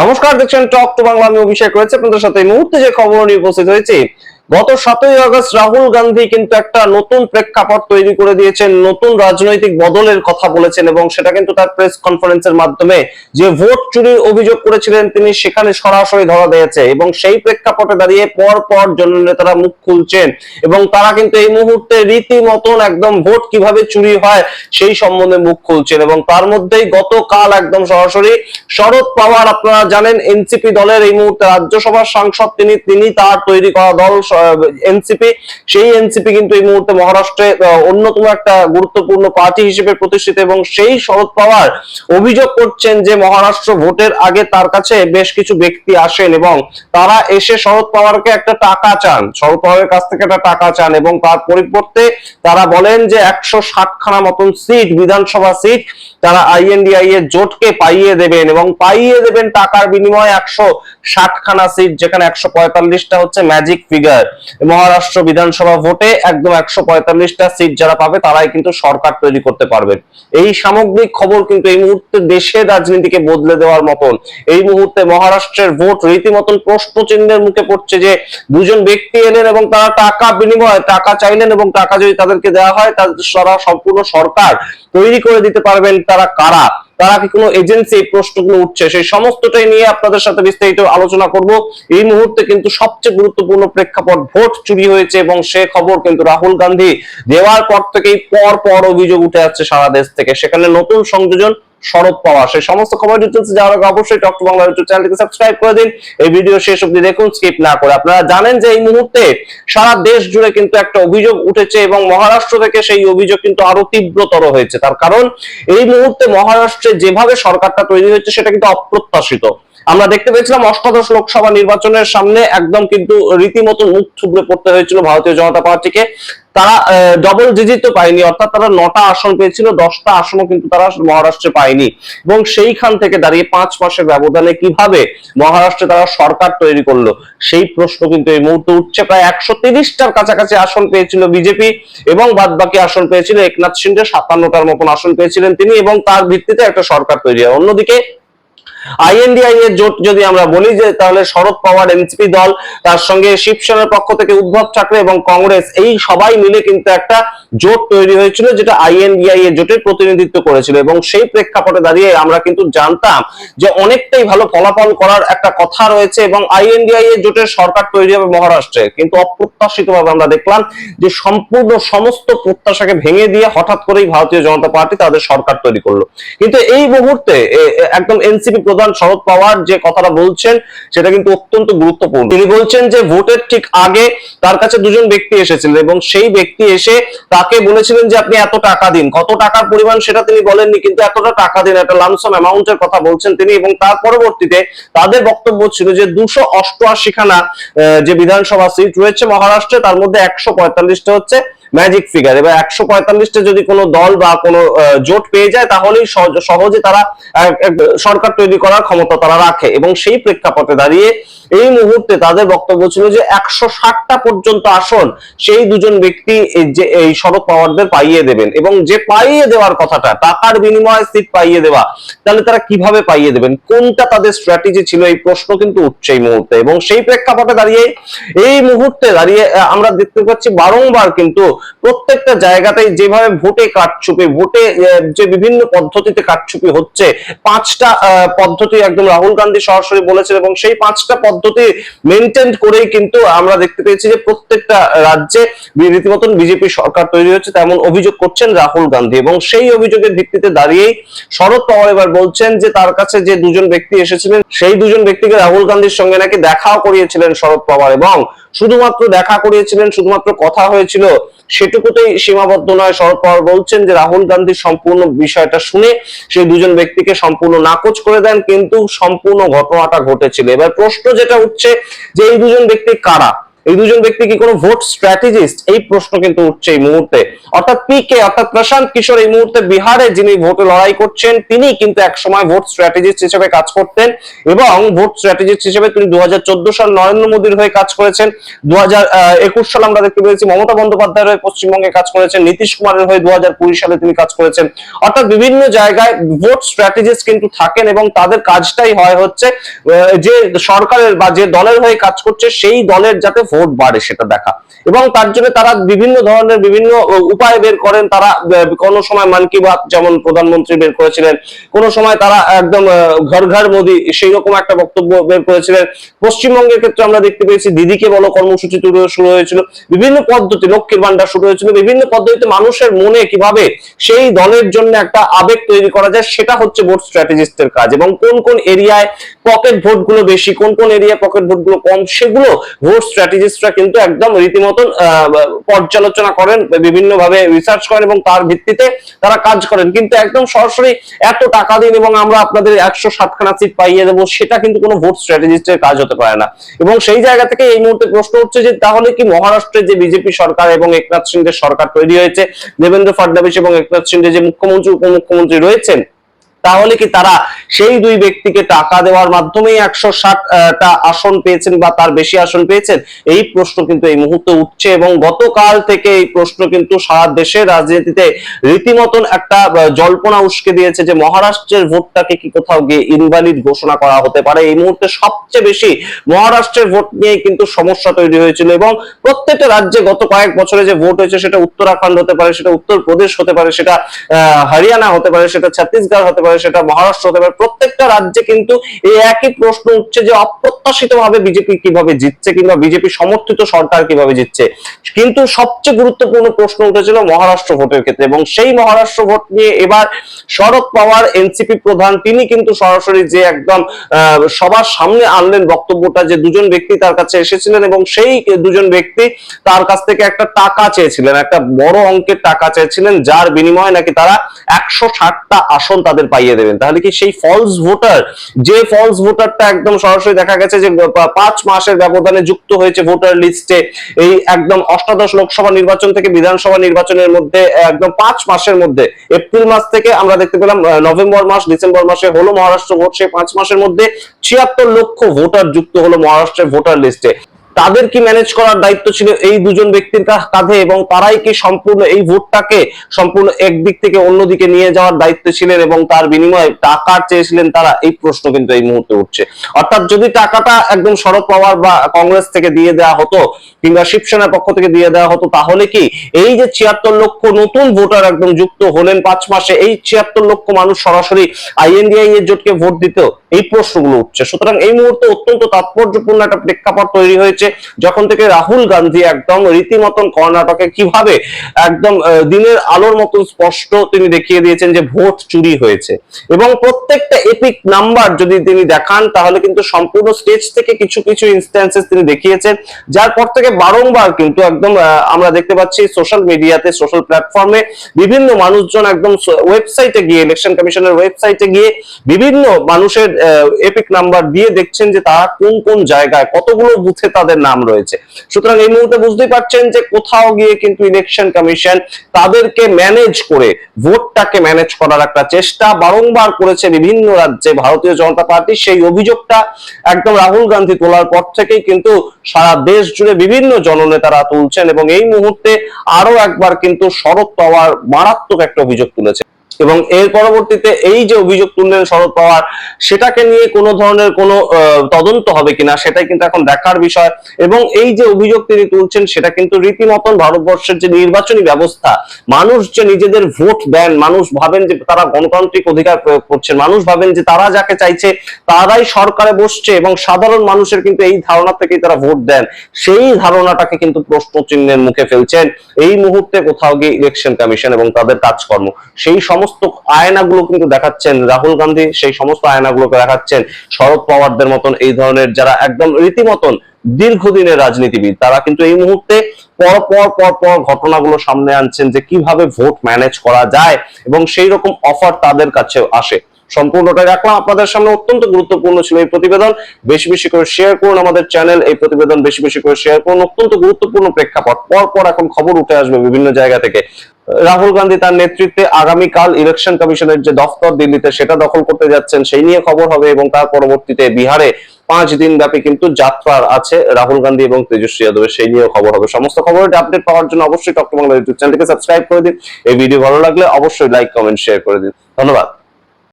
নমস্কার, দেখছেন টক টু বাংলা আমি অভিষেক রয়েছে। আপনাদের সাথে এই মুহূর্তে যে খবর নিয়ে উপস্থিত হয়েছি গত সাতই আগস্ট রাহুল গান্ধী কিন্তু একটা নতুন প্রেক্ষাপট তৈরি করে দিয়েছেন, নতুন রাজনৈতিক বদলের কথা বলেছেন এবং সেটা কিন্তু তার প্রেস কনফারেন্সের মাধ্যমে যে ভোট চুরির অভিযোগ করেছিলেন তিনি সেখানে সরাসরি ধরা দিয়েছে এবং সেই প্রেক্ষাপটে দাঁড়িয়ে পর পর জননেতারা মুখ খুলছেন এবং তারা কিন্তু এই মুহূর্তে রীতিমতন একদম ভোট কীভাবে চুরি হয় সেই সম্বন্ধে মুখ খুলছেন এবং তার মধ্যেই গতকাল একদম সরাসরি শরদ পাওয়ার, আপনারা জানেন, এনসিপি দলের এই মুহূর্তে রাজ্যসভার সাংসদ তিনি তিনি তার তৈরি করা দল এনসিপি, সেই এনসিপি কিন্তু এই মুহূর্তে মহারাষ্ট্রে অন্যতম একটা গুরুত্বপূর্ণ পার্টি হিসেবে প্রতিষ্ঠিত এবং সেই শরদ পাওয়ার অভিযোগ করছেন যে মহারাষ্ট্র ভোটের আগে তার কাছে বেশ কিছু ব্যক্তি আসেন এবং তারা এসে শরদ পাওয়ারকে একটা টাকা চান শরদ পাওয়ারের কাছ থেকে একটা টাকা চান এবং তার পরিবর্তে তারা বলেন যে একশো ষাটখানা মতন সিট, বিধানসভা সিট তারা আইএনডিআই এর জোটকে পাইয়ে দেবেন এবং পাইয়ে দেবেন টাকার বিনিময়ে একশো ষাটখানা সিট, যেখানে একশো পঁয়তাল্লিশটা হচ্ছে ম্যাজিক ফিগার মহারাষ্ট্র বিধানসভা ভোটে একদম একশো পঁয়তাল্লিশটা সিট যারা পাবে, তারাই কিন্তু সরকার তৈরি করতে পারবেন এই সামগ্রিক খবর কিন্তু এই মুহূর্তে দেশের রাজনীতিকে বদলে দেওয়ার মতন। এই মুহূর্তে মহারাষ্ট্রের ভোট রীতিমতন প্রশ্ন চিহ্নের মুখে পড়ছে যে, দুজন ব্যক্তি এলেন এবং তারা টাকা বিনিময়ে টাকা চাইলেন এবং টাকা যদি তাদেরকে দেওয়া হয় তারা সম্পূর্ণ সরকার তৈরি করে দিতে পারবেন তারা কারা? তারা কি কোনো এজেন্সি এই প্রশ্নগুলো উঠছে? সেই সমস্তটাই নিয়ে আপনাদের সাথে বিস্তারিত আলোচনা করব। এই মুহূর্তে কিন্তু সবচেয়ে গুরুত্বপূর্ণ প্রেক্ষাপট ভোট চুরি হয়েছে এবং সে খবর কিন্তু রাহুল গান্ধী দেওয়ার পর থেকেই পর পর অভিযোগ উঠে যাচ্ছে সারা দেশ থেকে। সেখানে নতুন সংযোজন শরৎ পাওয়া। সেই সমস্ত খবর ডিটেলস যাওয়ার আগে অবশ্যই টক টু বাংলা ইউটিউব চ্যানেলটিকে সাবস্ক্রাইব করে দিন। এই ভিডিও শেষ অবধি দেখুন স্কিপ না করে। আপনারা জানেন যে এই মুহূর্তে সারা দেশ জুড়ে কিন্তু একটা অভিযোগ উঠেছে এবং মহারাষ্ট্র থেকে সেই অভিযোগ কিন্তু আরও তীব্রতর হয়েছে। তার কারণ, এই মুহূর্তে মহারাষ্ট্রে যেভাবে সরকারটা তৈরি হয়েছে, সেটা কিন্তু অপ্রত্যাশিত। আমরা দেখতে পেয়েছিলাম অষ্টাদশ লোকসভা নির্বাচনের সামনে একদম কিন্তু রীতিমতো মুখ থুবড়ে পড়তে হয়েছিল ভারতীয় জনতা পার্টিকে। তারা ডবল ডিজিট তো পায়নি, অর্থাৎ তারা নটা আসন পেয়েছিল, দশটা আসনও কিন্তু তারা মহারাষ্ট্রে পায়নি। এবং সেইখান থেকে দাঁড়িয়ে পাঁচ মাসের ব্যবধানে কীভাবে মহারাষ্ট্রে তারা সরকার তৈরি করল, সেই প্রশ্ন কিন্তু এই মুহূর্তে উঠছে। প্রায় একশো তিরিশটার কাছাকাছি আসন পেয়েছিল বিজেপি এবং বাদ বাকি আসন পেয়েছিল একনাথ শিন্ডে, সাতান্নটার মতন আসন পেয়েছিলেন তিনি এবং তার ভিত্তিতে একটা সরকার তৈরি হয়। অন্যদিকে আইএনডিআই এর জোট যদি আমরা বলি যে তাহলে শরদ পাওয়ার এনসিপি দল, তার সঙ্গে শিবসেনার পক্ষ থেকে উদ্ধব ঠাকরে এবং কংগ্রেস, এই সবাই মিলে কিন্তু একটা জোট তৈরি হয়েছিল যেটা আইএনডিআই এর জোটের প্রতিনিধিত্ব করেছিল এবং সেই প্রেক্ষাপটে দাঁড়িয়ে আমরা কিন্তু জানতাম যে অনেকটাই ভালো ফলাফল করার একটা কথা রয়েছে এবং আইএনডিআই এর জোটের সরকার তৈরি হবে মহারাষ্ট্রে। কিন্তু অপ্রত্যাশিতভাবে আমরা দেখলাম যে সম্পূর্ণ সমস্ত প্রত্যাশাকে ভেঙে দিয়ে হঠাৎ করেই ভারতীয় জনতা পার্টি তাদের সরকার তৈরি করল। কিন্তু এই মুহূর্তে একদম এনসিপি প্রধান শরদ পাওয়ার যে কথাটা বলছেন সেটা কিন্তু অত্যন্ত গুরুত্বপূর্ণ। তিনি বলছেন যে ভোটের ঠিক আগে তার কাছে দুজন ব্যক্তি এসেছিলেন এবং সেই ব্যক্তি এসে তাকে বলেছিলেন যে আপনি এত টাকা দিন। কত টাকার পরিমাণ সেটা তিনি বলেননি কিন্তু এতটা টাকা দিন একটা লামসাম অ্যামাউন্টের কথা বলছেন তিনি এবং তার পরবর্তীতে তাদের বক্তব্য ছিল যে দুশো অষ্টআশি খানা আহ, যে বিধানসভা সিট রয়েছে মহারাষ্ট্রে তার মধ্যে একশো পঁয়তাল্লিশটা হচ্ছে ম্যাজিক ফিগার এবার একশো পঁয়তাল্লিশটা যদি কোনো দল বা কোনো জোট পেয়ে যায়, তাহলেই সহজে তারা সরকার তৈরি করার ক্ষমতা তারা রাখে। এবং সেই প্রেক্ষাপটে দাঁড়িয়ে এই মুহূর্তে তাদের বক্তব্য ছিল যে একশো ষাটটা পর্যন্ত আসন সেই দুজন ব্যক্তি যে, এই শরদ পাওয়ারদের পাইয়ে দেবেন। এবং যে পাইয়ে দেওয়ার কথাটা, টাকার বিনিময়ে সিট পাইয়ে দেওয়া, তাহলে তারা কীভাবে পাইয়ে দেবেন? কোনটা তাদের স্ট্র্যাটেজি ছিল? এই প্রশ্ন কিন্তু উঠছে এই মুহূর্তে। এবং সেই প্রেক্ষাপটে দাঁড়িয়ে, এই মুহূর্তে দাঁড়িয়ে আমরা দেখতে পাচ্ছি বারংবার কিন্তু প্রত্যেকটা জায়গাতেই যেভাবে ভোটে কারচুপি ভোটে যে বিভিন্ন পদ্ধতিতে কারচুপি হচ্ছে, পাঁচটা পদ্ধতি একদম রাহুল গান্ধী সরাসরি বলেছেন এবং সেই পাঁচটা পদ্ধতি মেনটেন করেই কিন্তু আমরা দেখতে পেয়েছি যে প্রত্যেকটা রাজ্যে রীতিমতন বিজেপি সরকার তৈরি হচ্ছে তেমন অভিযোগ করছেন রাহুল গান্ধী এবং সেই অভিযোগের ভিত্তিতে দাঁড়িয়েই শরদ পাওয়ার এবার বলছেন যে তার কাছে যে দুজন ব্যক্তি এসেছিলেন, সেই দুজন ব্যক্তিকে রাহুল গান্ধীর সঙ্গে নাকি দেখাও করিয়েছিলেন শরদ পাওয়ার এবং শুধুমাত্র দেখা করিয়েছিলেন, শুধুমাত্র কথা হয়েছিল, সেটুকুতেই সীমাবদ্ধ নয়। শরদ পাওয়ার বলছেন যে, রাহুল গান্ধীর সম্পূর্ণ বিষয়টা শুনে সেই দুজন ব্যক্তিকে সম্পূর্ণ নাকচ করে দেন, কিন্তু সম্পূর্ণ ঘটনাটা ঘটেছিল। এবার প্রশ্ন যেটা উঠছে যে, এই দুজন ব্যক্তি কারা? এই দুজন ব্যক্তি কি কোনো ভোট স্ট্র্যাটেজিস্ট এই প্রশ্ন কিন্তু উঠছে এই মুহূর্তে। অর্থাৎ পিকে অর্থাৎ প্রশান্ত কিশোর এই মুহূর্তে বিহারে যিনি ভোটে লড়াই করছেন, তিনি কিন্তু একসময় ভোট স্ট্র্যাটেজিস্ট হিসেবে কাজ করতেন এবং ভোট স্ট্র্যাটেজিস্ট হিসেবে তিনি দু সাল নরেন্দ্র মোদীর হয়ে কাজ করেছেন। দু সাল আমরা দেখতে পেয়েছি মমতা বন্দ্যোপাধ্যায়ের হয়ে পশ্চিমবঙ্গে কাজ করেছেন। নীতিশ কুমারের হয়ে দুহাজার কুড়ি সালে তিনি কাজ করেছেন। অর্থাৎ বিভিন্ন জায়গায় ভোট স্ট্র্যাটেজিস্ট কিন্তু থাকেন এবং তাদের কাজটাই হয় হচ্ছে যে সরকারের বা যে দলের হয়ে কাজ করছে, সেই দলের যাতে ভোট বাড়ে সেটা দেখা। এবং তার জন্য তারা বিভিন্ন ধরনের বিভিন্ন উপায় বের করেন। তারা কোনো সময় মান কি বাত যেমন প্রধানমন্ত্রী বের করেছিলেন, কোনো সময় তারা একদম ঘর ঘর মোদী সেই রকম একটা বক্তব্য বের করেছিলেন। পশ্চিমবঙ্গের ক্ষেত্রে আমরা দেখতে পেয়েছি, দিদিকে বলো কর্মসূচি শুরু- হয়েছিল, বিভিন্ন পদ্ধতি, লক্ষ্মীর ভান্ডার শুরু হয়েছিল, বিভিন্ন পদ্ধতিতে মানুষের মনে কীভাবে সেই দলের জন্য একটা আবেগ তৈরি করা যায়, সেটা হচ্ছে ভোট স্ট্র্যাটেজিস্টের কাজ। এবং কোন কোন এরিয়ায় পকেট ভোটগুলো বেশি, কোন কোন এরিয়া পকেট ভোটগুলো কম, সেগুলো ভোট স্ট্র্যাটেজিস্টরা কিন্তু একদম রীতিমতন পর্যালোচনা করেন বিভিন্ন ভাবে রিসার্চ করেন এবং তার ভিত্তিতে তারা কাজ করেন। কিন্তু একদম সরাসরি এত টাকা দিন এবং আমরা আপনাদের একশো সাতখানা সিট পাইয়ে দেবো, সেটা কিন্তু কোনো ভোট স্ট্র্যাটেজিস্টের কাজ হতে পারে না। এবং সেই জায়গা থেকে এই মুহূর্তে প্রশ্ন হচ্ছে যে, তাহলে কি মহারাষ্ট্রের যে বিজেপি সরকার এবং একনাথ সিংহের সরকার তৈরি হয়েছে, দেবেন্দ্র ফাডনাবিস এবং একনাথ সিংহে যে মুখ্যমন্ত্রী, উপমুখ্যমন্ত্রী রয়েছেন তাহলে কি তারা সেই দুই ব্যক্তিকে টাকা দেওয়ার মাধ্যমে একশো ষাটটা আসন পেয়েছেন বা তার বেশি আসন পেয়েছেন? এই প্রশ্ন কিন্তু এই মুহূর্তে উঠছে এবং গতকাল থেকে এই প্রশ্ন কিন্তু সারা দেশের রাজনীতিতে রীতিমতন একটা জল্পনা উস্কে দিয়েছে যে মহারাষ্ট্রের ভোটটাকে কি কোথাও গিয়ে ইনভ্যালিড ঘোষণা করা হতে পারে। এই মুহূর্তে সবচেয়ে বেশি মহারাষ্ট্রের ভোট নিয়ে কিন্তু সমস্যা তৈরি হয়েছিল এবং প্রত্যেকটা রাজ্যে গত কয়েক বছরে যে ভোট হয়েছে সেটা উত্তরাখণ্ড হতে পারে, সেটা উত্তরপ্রদেশ হতে পারে, সেটা হরিয়ানা হতে পারে, সেটা ছত্তিশগড় হতে পারে সেটা মহারাষ্ট্র হতে পারে প্রত্যেকটা রাজ্যে কিন্তু এই একই প্রশ্ন উঠছে যে অপ্রত্যাশিত ভাবে বিজেপি কীভাবে জিতছে কিংবা বিজেপি সমর্থিত সরকার কীভাবে জিতছে। কিন্তু সবচেয়ে গুরুত্বপূর্ণ প্রশ্ন উঠেছিল মহারাষ্ট্র ভোটের ক্ষেত্রে এবং সেই মহারাষ্ট্র ভোট নিয়ে এবার শরদ পাওয়ার এনসিপি প্রধান তিনি কিন্তু সরাসরি যে একদম সবার সামনে আনলেন বক্তব্যটা যে দুজন ব্যক্তি তার কাছে এসেছিলেন এবং সেই দুজন ব্যক্তি তার কাছ থেকে একটা টাকা চেয়েছিলেন, একটা বড় অঙ্কের টাকা চেয়েছিলেন, যার বিনিময়ে নাকি তারা একশো ষাটটা আসন তাদের পাইয়ে দেবেন। তাহলে কি সেই ফলস ভোটার যে ফলস ভোটারটা একদম সরাসরি দেখা গেছে যে পাঁচ মাসের ব্যবধানে যুক্ত হয়েছে ভোটার লিস্টে এই একদম অষ্টাদশ লোকসভা নির্বাচন থেকে বিধানসভা নির্বাচনের মধ্যে, একদম পাঁচ মাসের মধ্যে, এপ্রিল মাস থেকে আমরা দেখতে পেলাম নভেম্বর মাস, ডিসেম্বর মাসে হলো মহারাষ্ট্র ভোট সেই পাঁচ মাসের মধ্যে ছিয়াত্তর লক্ষ ভোটার যুক্ত হলো মহারাষ্ট্রের ভোটার লিস্টে তাদের কি ম্যানেজ করার দায়িত্ব ছিল এই দুজন ব্যক্তির কাঁধে এবং তারাই কি সম্পূর্ণ এই ভোটটাকে সম্পূর্ণ একদিক থেকে অন্যদিকে নিয়ে যাওয়ার দায়িত্ব ছিলেন এবং তার বিনিময়ে টাকা চেয়েছিলেন তারা? এই প্রশ্ন কিন্তু এই মুহূর্তে উঠছে। অর্থাৎ যদি টাকাটা একদম শরদ পাওয়ার বা কংগ্রেস থেকে দিয়ে দেওয়া হতো কিংবা শিবসেনার পক্ষ থেকে দিয়ে দেওয়া হতো, তাহলে কি এই যে ছিয়াত্তর লক্ষ নতুন ভোটার একদম যুক্ত হলেন পাঁচ মাসে, এই ছিয়াত্তর লক্ষ মানুষ সরাসরি আইএনডিআই এর জোটকে ভোট দিত এই প্রশ্নগুলো উঠছে। সুতরাং এই মুহূর্তে অত্যন্ত তাৎপর্যপূর্ণ একটা প্রেক্ষাপট তৈরি হয়েছে। যখন থেকে রাহুল গান্ধী একদম রীতিমতন কর্ণাটকে কীভাবে একদম দিনের আলোর মতন স্পষ্ট তিনি দেখিয়ে দিয়েছেন যে ভোট চুরি হয়েছে। এবং প্রত্যেকটা এপিক নাম্বার যদি তিনি দেখান, তাহলে কিন্তু সম্পূর্ণ স্টেজ থেকে কিছু কিছু ইনস্ট্যান্সেস তিনি দেখিয়েছেন, যার পর থেকে বারংবার কিন্তু একদম আমরা দেখতে পাচ্ছি সোশ্যাল মিডিয়াতে সোশ্যাল প্ল্যাটফর্মে বিভিন্ন মানুষজন একদম ওয়েবসাইটে গিয়ে ইলেকশন কমিশনের ওয়েবসাইটে গিয়ে বিভিন্ন মানুষের এপিক নাম্বার দিয়ে দেখছেন যে তারা কোন কোন জায়গায় কতগুলো বুথে তাদের নাম রয়েছে। সুতরাং এই মুহূর্তে বুঝতেই পারছেন যে কোথাও গিয়ে কিন্তু ইলেকশন কমিশন তাদেরকে ম্যানেজ করে ভোটটাকে ম্যানেজ করার একটা চেষ্টা বারংবার করেছে বিভিন্ন রাজ্যে। ভারতীয় জনতা পার্টি সেই অভিযোগটা একদম রাহুল গান্ধী তোলার পর থেকেই কিন্তু সারা দেশ জুড়ে বিভিন্ন জননেতারা তুলছেন এবং এই মুহূর্তে আরও একবার কিন্তু শরদ পাওয়ার মারাত্মক একটা অভিযোগ তুলেছে। এবং এর পরবর্তীতে এই যে অভিযোগ তুললেন শরদ পাওয়ার, সেটাকে নিয়ে কোনো ধরনের কোনো তদন্ত হবে কিনা সেটাই কিন্তু এখন দেখার বিষয়। এবং এই যে অভিযোগ তিনি তুলছেন, সেটা কিন্তু রীতিমতন ভারতবর্ষের যে নির্বাচনী ব্যবস্থা, মানুষ যে নিজেদের ভোট দেন, মানুষ ভাবেন যে তারা গণতান্ত্রিক অধিকার প্রয়োগ করছেন, মানুষ ভাবেন যে তারা যাকে চাইছে তারাই সরকারে বসছে এবং সাধারণ মানুষের কিন্তু এই ধারণা থেকেই তারা ভোট দেন। সেই ধারণাটাকে কিন্তু প্রশ্ন চিহ্নের মুখে ফেলছেন। এই মুহূর্তে কোথাও গিয়ে ইলেকশন কমিশন এবং তাদের কাজকর্ম। সেই সমস্ত আয়নাগুলো কিন্তু দেখাচ্ছেন রাহুল গান্ধী, সেই সমস্ত আয়নাগুলোকে দেখাচ্ছেন শরদ পাওয়ারদের মতন এই ধরনের যারা একদম রীতিমতন দীর্ঘদিনের রাজনীতিবিদ, তারা কিন্তু এই মুহূর্তে পর পর পর পর ঘটনাগুলো সামনে আনছেন যে কীভাবে ভোট ম্যানেজ করা যায় এবং সেই রকম অফার তাদের কাছেও আসে। সম্পূর্ণটাই রাখলাম। আপনাদের সামনে অত্যন্ত গুরুত্বপূর্ণ ছিল এই প্রতিবেদন। বেশি বেশি করে শেয়ার করুন আমাদের চ্যানেল এই প্রতিবেদন বেশি বেশি করে শেয়ার করুন। অত্যন্ত গুরুত্বপূর্ণ প্রেক্ষাপট। পর পর এখন খবর উঠে আসবে বিভিন্ন জায়গা থেকে। রাহুল গান্ধী তার নেতৃত্বে আগামীকাল ইলেকশন কমিশনের যে দফতর দিল্লিতে সেটা দখল করতে যাচ্ছেন, সেই নিয়ে খবর হবে এবং তার পরবর্তীতে বিহারে পাঁচ দিন ব্যাপী কিন্তু যাত্রা আছে রাহুল গান্ধী এবং তেজস্বী যাদবের, সেই নিয়ে খবর হবে। সমস্ত খবরের আপডেট পাওয়ার জন্য অবশ্যই টক বাংলা ইউটিউব চ্যানেলটিকে সাবস্ক্রাইব করে দিন। এই ভিডিও ভালো লাগলে অবশ্যই লাইক কমেন্ট শেয়ার করে দিন। ধন্যবাদ।